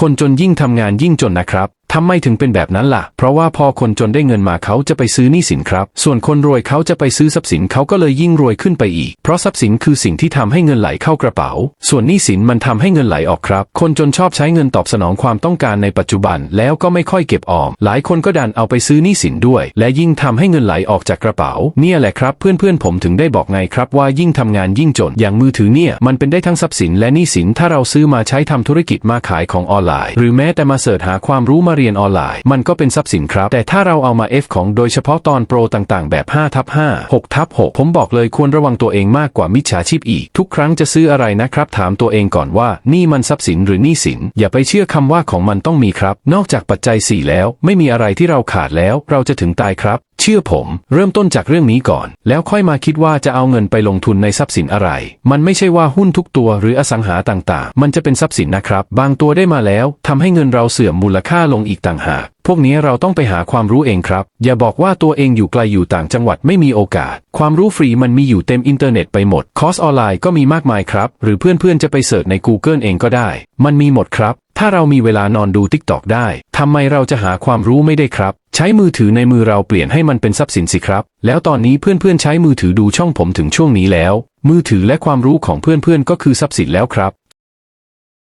คนจนยิ่งทำงานยิ่งจนนะครับ ทำไมถึงเป็นแบบนั้นล่ะ เพราะว่าพอคนจนได้เงินมาเขาจะไปซื้อหนี้สินครับ ส่วนคนรวยเขาจะไปซื้อทรัพย์สินเขาก็เลยยิ่งรวยขึ้นไปอีก เพราะทรัพย์สินคือสิ่งที่ทำให้เงินไหลเข้ากระเป๋า ส่วนหนี้สินมันทำให้เงินไหลออกครับ คนจนชอบใช้เงินตอบสนองความต้องการในปัจจุบัน แล้วก็ไม่ค่อยเก็บออม หลายคนก็ดันเอาไปซื้อหนี้สินด้วย และยิ่งทำให้เงินไหลออกจากกระเป๋า เนี่ยแหละครับ เพื่อนๆผมถึงได้บอกไงครับว่ายิ่งทำงานยิ่งจน อย่างมือถือเนี่ยมันเป็นได้ทั้งทรัพย์สินและหนี้สิน ถ้าเราซื้อมาใช้ทำธุรกิจมาขายของออนไลน์ หรือแม้แต่มาเสิร์ชหาความรู้มาเรียนออนไลน์ มันก็เป็นทรัพย์สินครับ แต่ถ้าเราเอามา F ของโดยเฉพาะตอนโปรต่างๆ แบบ5ทับ5 6ทับ6ผมบอกเลยควรระวังตัวเองมากกว่ามิจฉาชีพอีก ทุกครั้งจะซื้ออะไรนะครับ ถามตัวเองก่อนว่า นี่มันทรัพย์สินหรือหนี้สิน อย่าไปเชื่อคำว่าของมันต้องมีครับ นอกจากปัจจัย 4 แล้ว ไม่มีอะไรที่เราขาดแล้ว เราจะถึงตายครับเชื่อผม เริ่มต้นจากเรื่องนี้ก่อน แล้วค่อยมาคิดว่าจะเอาเงินไปลงทุนในทรัพย์สินอะไร มันไม่ใช่ว่าหุ้นทุกตัวหรืออสังหาต่างๆ มันจะเป็นทรัพย์สินนะครับ บางตัวได้มาแล้วทำให้เงินเราเสื่อมมูลค่าลงอีกต่างหาก พวกนี้เราต้องไปหาความรู้เองครับ อย่าบอกว่าตัวเองอยู่ไกลอยู่ต่างจังหวัดไม่มีโอกาส ความรู้ฟรีมันมีอยู่เต็มอินเทอร์เน็ตไปหมด คอร์สออนไลน์ก็มีมากมายครับ หรือเพื่อนๆจะไปเสิร์ชใน Google เองก็ได้ มันมีหมดครับ ถ้าเรามีเวลานอนดู TikTok ได้ทำไมเราจะหาความรู้ไม่ได้ครับ ใช้มือถือในมือเราเปลี่ยนให้มันเป็นทรัพย์สินสิครับ แล้วตอนนี้เพื่อนๆใช้มือถือดูช่องผมถึงช่วงนี้แล้ว มือถือและความรู้ของเพื่อนๆก็คือทรัพย์สินแล้วครับ